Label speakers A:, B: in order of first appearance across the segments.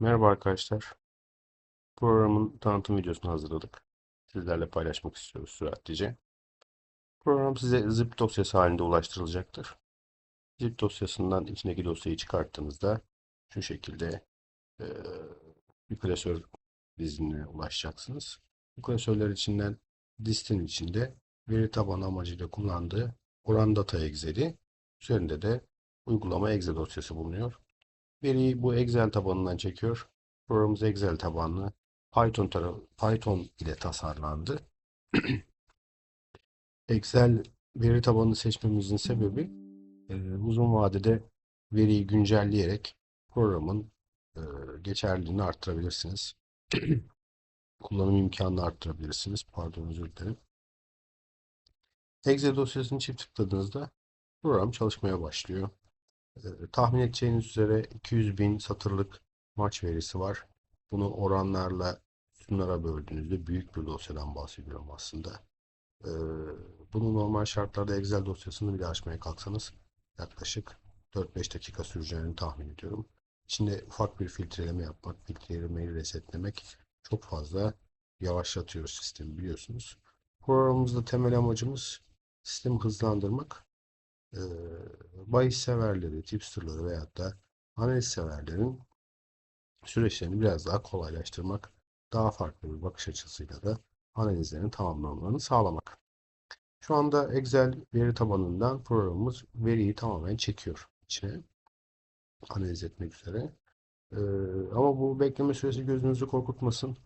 A: Merhaba arkadaşlar. Programın tanıtım videosunu hazırladık. Sizlerle paylaşmak istiyoruz süratlice. Program size zip dosyası halinde ulaştırılacaktır. Zip dosyasından içindeki dosyayı çıkarttığınızda şu şekilde e, bir klasör diziline ulaşacaksınız. Bu klasörler içinden distin içinde veri tabanı amacıyla kullandığı oran data excel'i üzerinde de uygulama exe dosyası bulunuyor. Veriyi bu Excel tabanından çekiyor. Programımız Excel tabanlı. Python tarafı, Python ile tasarlandı. Excel veri tabanını seçmemizin sebebi e, uzun vadede veriyi güncelleyerek programın e, geçerliliğini arttırabilirsiniz. Kullanım imkanını arttırabilirsiniz. Pardon özür dilerim. Excel dosyasını çift tıkladığınızda program çalışmaya başlıyor. Ee, tahmin edeceğiniz üzere 200 bin satırlık maç verisi var. Bunu oranlarla sütunlara böldüğünüzde büyük bir dosyadan bahsediyorum aslında. Ee, bunu normal şartlarda Excel dosyasını bile açmaya kalksanız yaklaşık 4-5 dakika süreceğini tahmin ediyorum. İçinde ufak bir filtreleme yapmak, filtrelemeyi resetlemek çok fazla yavaşlatıyor sistemi biliyorsunuz. Programımızda temel amacımız sistemi hızlandırmak e, bahis severleri, tipsterları veyahut da analiz severlerin süreçlerini biraz daha kolaylaştırmak, daha farklı bir bakış açısıyla da analizlerin tamamlanmalarını sağlamak. Şu anda Excel veri tabanından programımız veriyi tamamen çekiyor içine analiz etmek üzere. Ee, ama bu bekleme süresi gözünüzü korkutmasın.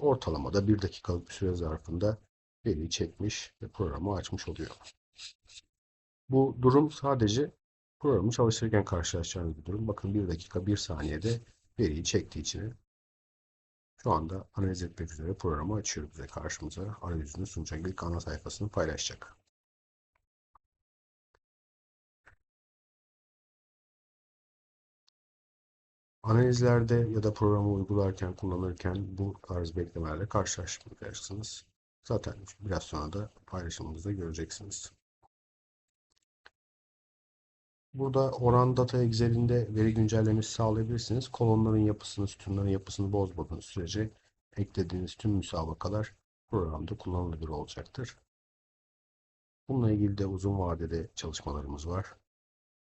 A: Ortalamada bir dakikalık bir süre zarfında veriyi çekmiş ve programı açmış oluyor. Bu durum sadece programı çalıştırırken karşılaşacağınız bir durum. Bakın 1 dakika 1 saniyede veriyi çektiği için şu anda analiz etmek üzere programı açıyor bize karşımıza. Arayüzünü sunacak ilk ana sayfasını paylaşacak. Analizlerde ya da programı uygularken, kullanırken bu tarz beklemelerle karşılaşmayacaksınız. Zaten biraz sonra da paylaşımımızda göreceksiniz. Burada oran data Excel'inde veri güncellemesi sağlayabilirsiniz. Kolonların yapısını, sütunların yapısını bozmadığınız sürece eklediğiniz tüm müsabakalar programda kullanılabilir olacaktır. Bununla ilgili de uzun vadede çalışmalarımız var.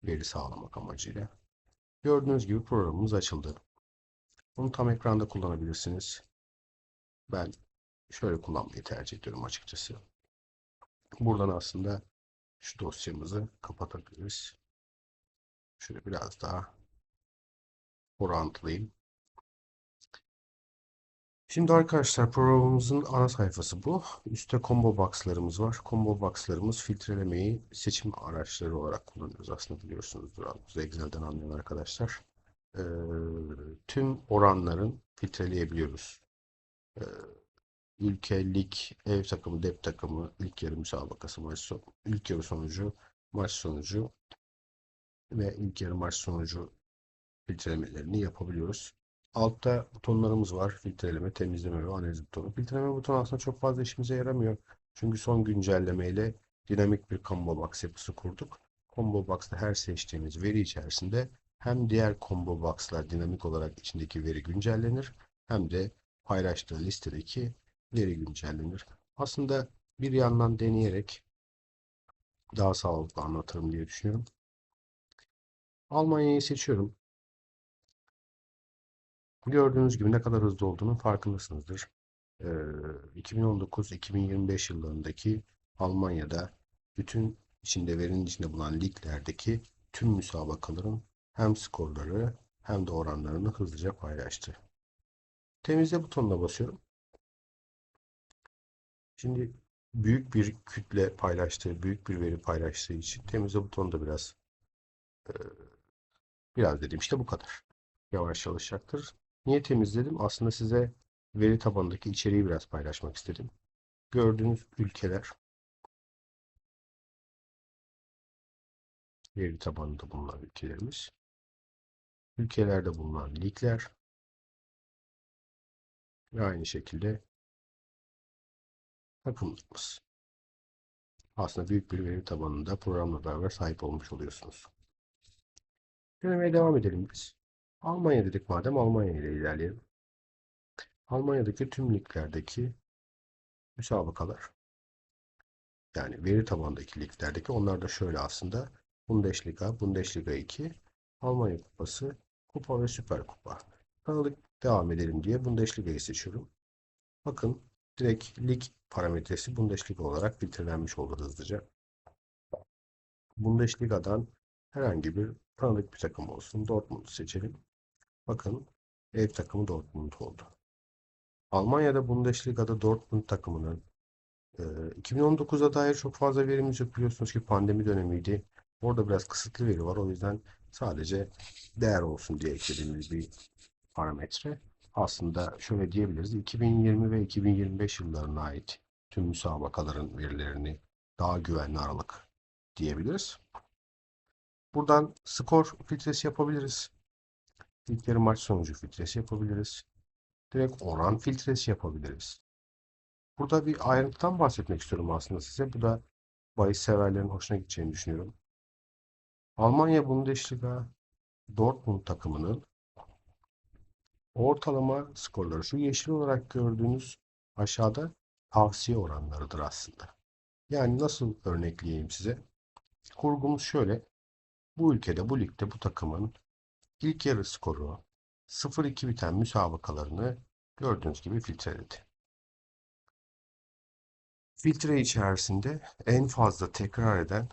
A: Veri sağlamak amacıyla. Gördüğünüz gibi programımız açıldı. Bunu tam ekranda kullanabilirsiniz. Ben şöyle kullanmayı tercih ediyorum açıkçası. Buradan aslında şu dosyamızı kapatabiliriz. Şöyle biraz daha orantılayayım. Şimdi arkadaşlar programımızın ana sayfası bu. Üstte combo box'larımız var. Combo box'larımız filtrelemeyi seçim araçları olarak kullanıyoruz. Aslında biliyorsunuzdur. Excel'den anlayan arkadaşlar. Ee, tüm oranların filtreleyebiliyoruz. Ee, ülke, lig, ev takımı, dep takımı, ilk yarı müsabakası maç ilk yarı sonucu, maç sonucu ve ilk yarı maç sonucu filtrelemelerini yapabiliyoruz. Altta butonlarımız var. Filtreleme, temizleme ve analiz butonu. Filtreleme butonu aslında çok fazla işimize yaramıyor. Çünkü son güncellemeyle dinamik bir combo box yapısı kurduk. Combo box'ta her seçtiğimiz veri içerisinde hem diğer combo box'lar dinamik olarak içindeki veri güncellenir hem de paylaştığı listedeki veri güncellenir. Aslında bir yandan deneyerek daha sağlıklı anlatırım diye düşünüyorum. Almanya'yı seçiyorum. Gördüğünüz gibi ne kadar hızlı olduğunun farkındasınızdır. Ee, 2019-2025 yıllarındaki Almanya'da bütün içinde verinin içinde bulunan liglerdeki tüm müsabakaların hem skorları hem de oranlarını hızlıca paylaştı. Temizle butonuna basıyorum. Şimdi büyük bir kütle paylaştığı, büyük bir veri paylaştığı için temizle butonu da biraz e, biraz dediğim işte bu kadar. Yavaş çalışacaktır. Niye temizledim? Aslında size veri tabanındaki içeriği biraz paylaşmak istedim. Gördüğünüz ülkeler veri tabanında bulunan ülkelerimiz. Ülkelerde bulunan ligler ve aynı şekilde takımlarımız. Aslında büyük bir veri tabanında programla beraber sahip olmuş oluyorsunuz. Denemeye devam edelim biz. Almanya dedik madem Almanya ile ilerleyelim. Almanya'daki tüm liglerdeki müsabakalar yani veri tabandaki liglerdeki onlar da şöyle aslında Bundesliga, Bundesliga 2, Almanya Kupası, Kupa ve Süper Kupa. Aralık devam edelim diye Bundesliga'yı seçiyorum. Bakın direkt lig parametresi Bundesliga olarak filtrelenmiş oldu hızlıca. Bundesliga'dan herhangi bir tanıdık bir takım olsun. Dortmund'u seçelim. Bakın ev takımı Dortmund oldu. Almanya'da Bundesliga'da Dortmund takımının e, 2019'a dair çok fazla verimiz yok. Biliyorsunuz ki pandemi dönemiydi. Orada biraz kısıtlı veri var. O yüzden sadece değer olsun diye eklediğimiz bir parametre. Aslında şöyle diyebiliriz. 2020 ve 2025 yıllarına ait tüm müsabakaların verilerini daha güvenli aralık diyebiliriz. Buradan skor filtresi yapabiliriz. İlk yarı maç sonucu filtresi yapabiliriz. Direkt oran filtresi yapabiliriz. Burada bir ayrıntıdan bahsetmek istiyorum aslında size. Bu da bahis severlerin hoşuna gideceğini düşünüyorum. Almanya Bundesliga Dortmund takımının ortalama skorları şu yeşil olarak gördüğünüz aşağıda tavsiye oranlarıdır aslında. Yani nasıl örnekleyeyim size? Kurgumuz şöyle. Bu ülkede, bu ligde bu takımın ilk yarı skoru 0-2 biten müsabakalarını gördüğünüz gibi filtreledi. Filtre içerisinde en fazla tekrar eden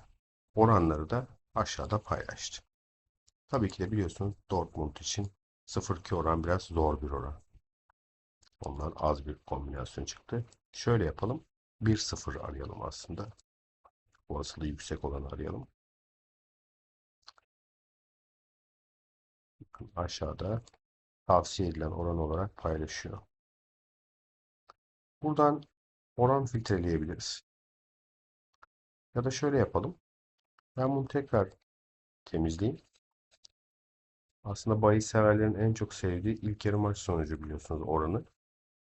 A: oranları da aşağıda paylaştı. Tabii ki de biliyorsunuz Dortmund için 0-2 oran biraz zor bir oran. Ondan az bir kombinasyon çıktı. Şöyle yapalım. 1-0 arayalım aslında. Olasılığı yüksek olanı arayalım. Aşağıda tavsiye edilen oran olarak paylaşıyor. Buradan oran filtreleyebiliriz. Ya da şöyle yapalım. Ben bunu tekrar temizleyeyim. Aslında bahis severlerin en çok sevdiği ilk yarı maç sonucu biliyorsunuz oranı.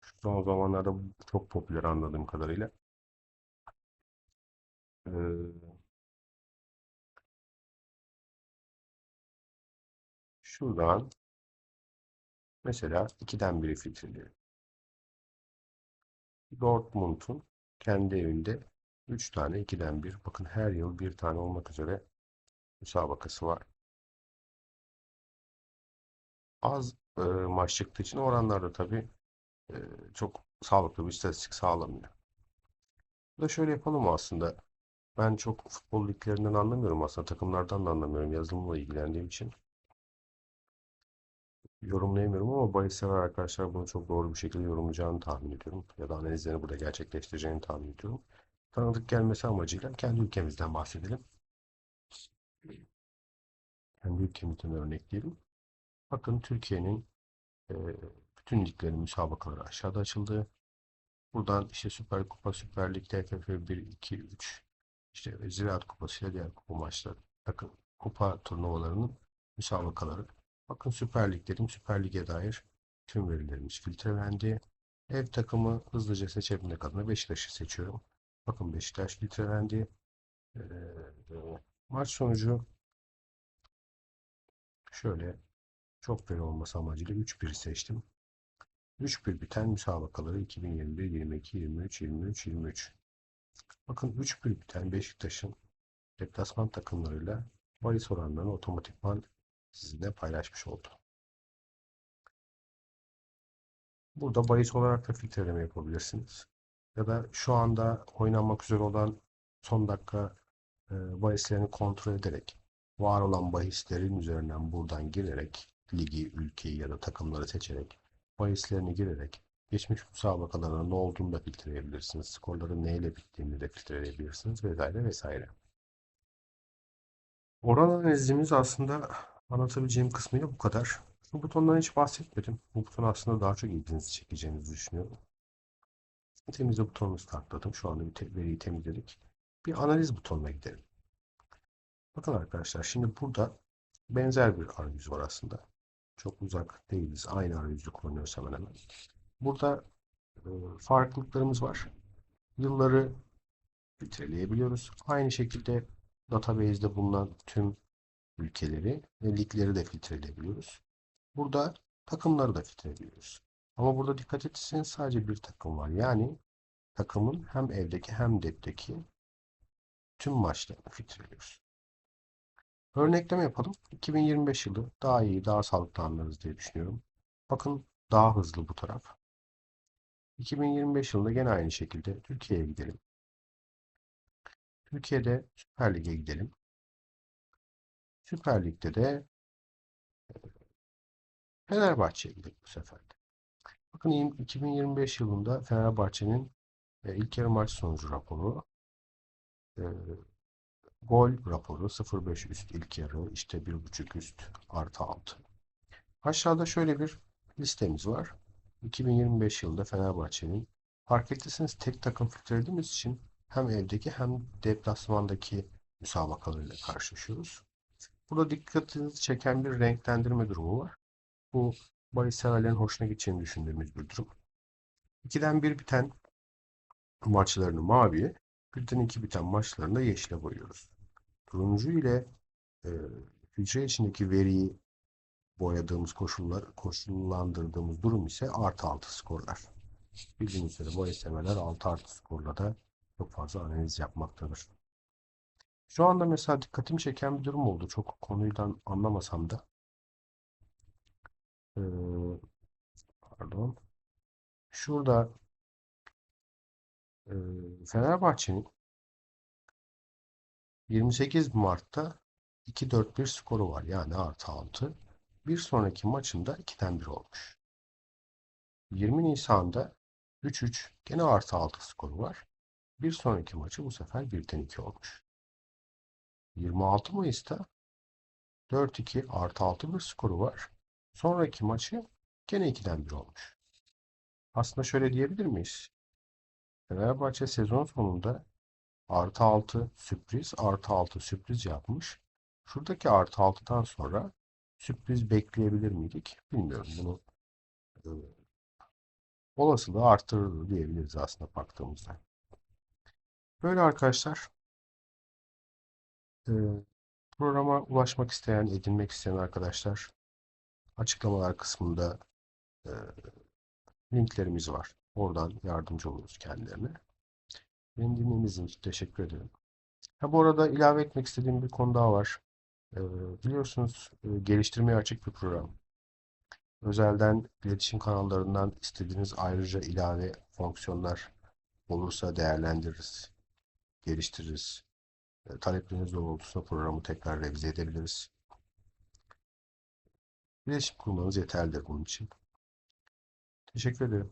A: Şu son zamanlarda çok popüler anladığım kadarıyla. Ee, şuradan mesela 2'den 1'i filtreleyelim. Dortmund'un kendi evinde 3 tane 2'den 1. Bakın her yıl bir tane olmak üzere müsabakası var. Az e, maç çıktığı için oranlarda tabii e, çok sağlıklı bir istatistik sağlamıyor. Bu da şöyle yapalım aslında. Ben çok futbol liglerinden anlamıyorum aslında. Takımlardan da anlamıyorum. Yazılımla ilgilendiğim için. Yorumlayamıyorum ama bahis sever arkadaşlar bunu çok doğru bir şekilde yorumlayacağını tahmin ediyorum. Ya da analizlerini burada gerçekleştireceğini tahmin ediyorum. Tanıdık gelmesi amacıyla kendi ülkemizden bahsedelim. Kendi ülkemizden örnekleyelim. Bakın Türkiye'nin e, bütün liglerin müsabakaları aşağıda açıldı. Buradan işte Süper Kupa, Süper Lig, TFF 1, 2, 3, işte Ziraat Kupası ile diğer kupa maçları, takım kupa turnuvalarının müsabakaları. Bakın Süper Liglerin Süper Lig'e dair tüm verilerimiz filtrelendi. Ev takımı hızlıca seçebilmek adına Beşiktaş'ı seçiyorum. Bakın Beşiktaş filtrelendi. Ee, maç sonucu şöyle çok veri olması amacıyla 3-1 seçtim. 3-1 biten müsabakaları 2021, 22, 23, 23, 23. Bakın 3-1 biten Beşiktaş'ın deplasman takımlarıyla bahis oranlarını otomatikman sizinle paylaşmış oldu. Burada bahis olarak da filtreleme yapabilirsiniz. Ya da şu anda oynanmak üzere olan son dakika e, bahislerini kontrol ederek var olan bahislerin üzerinden buradan girerek ligi, ülkeyi ya da takımları seçerek bahislerini girerek geçmiş müsabakalarına ne olduğunu da filtreleyebilirsiniz. Skorların neyle bittiğini de filtreleyebilirsiniz vesaire vesaire. Oran analizimiz aslında anlatabileceğim kısmıyla bu kadar. Bu butondan hiç bahsetmedim. Bu buton aslında daha çok ilginizi çekeceğinizi düşünüyorum. Temizle butonumuzu tıkladım. Şu anda bir veriyi temizledik. Bir analiz butonuna gidelim. Bakın arkadaşlar şimdi burada benzer bir arayüz var aslında. Çok uzak değiliz. Aynı arayüzü kullanıyoruz hemen hemen. Burada e, farklılıklarımız var. Yılları filtreleyebiliyoruz. Aynı şekilde database'de bulunan tüm ülkeleri ve ligleri de filtreleyebiliyoruz. Burada takımları da filtreliyoruz. Ama burada dikkat etseniz sadece bir takım var. Yani takımın hem evdeki hem depteki tüm maçlarını filtreliyoruz. Örnekleme yapalım. 2025 yılı daha iyi, daha sağlıklı anlarız diye düşünüyorum. Bakın daha hızlı bu taraf. 2025 yılında gene aynı şekilde Türkiye'ye gidelim. Türkiye'de Süper Lig'e gidelim. Süper Lig'de de Fenerbahçe'ye gidelim bu sefer de. Bakın 2025 yılında Fenerbahçe'nin e, ilk yarı maç sonucu raporu, e, gol raporu 0.5 üst ilk yarı, işte 1.5 üst artı 6. Aşağıda şöyle bir listemiz var. 2025 yılında Fenerbahçe'nin fark ettiyseniz tek takım filtrelediğimiz için hem evdeki hem deplasmandaki müsabakalarıyla karşılaşıyoruz. Burada dikkatinizi çeken bir renklendirme durumu var. Bu bahis severlerin hoşuna gideceğini düşündüğümüz bir durum. 2'den 1 biten maçlarını maviye, 1'den 2 biten maçlarını da yeşile boyuyoruz. Turuncu ile e, hücre içindeki veriyi boyadığımız koşullar, koşullandırdığımız durum ise artı 6 skorlar. Bildiğiniz üzere bahis severler 6 artı skorla da çok fazla analiz yapmaktadır. Şu anda mesela dikkatimi çeken bir durum oldu. Çok konuydan anlamasam da. Ee, pardon. Şurada e, Fenerbahçe'nin 28 Mart'ta 2-4-1 skoru var. Yani artı 6. Bir sonraki maçında 2'den 1 olmuş. 20 Nisan'da 3-3 gene artı 6 skoru var. Bir sonraki maçı bu sefer 1'den 2 olmuş. 26 Mayıs'ta 4-2 artı 6 bir skoru var. Sonraki maçı gene 2'den 1 olmuş. Aslında şöyle diyebilir miyiz? Fenerbahçe sezon sonunda artı 6 sürpriz, artı 6 sürpriz yapmış. Şuradaki artı 6'dan sonra sürpriz bekleyebilir miydik? Bilmiyorum. Bunu e, olasılığı artırır diyebiliriz aslında baktığımızda. Böyle arkadaşlar. Programa ulaşmak isteyen, edinmek isteyen arkadaşlar açıklamalar kısmında linklerimiz var. Oradan yardımcı oluruz kendilerine. Beni dinlediğiniz için teşekkür ederim. Ha, bu arada ilave etmek istediğim bir konu daha var. Biliyorsunuz e, geliştirmeye açık bir program. Özelden iletişim kanallarından istediğiniz ayrıca ilave fonksiyonlar olursa değerlendiririz, geliştiririz. E, talepleriniz doğrultusunda programı tekrar revize edebiliriz. İletişim kurmanız yeterlidir bunun için. Teşekkür ederim.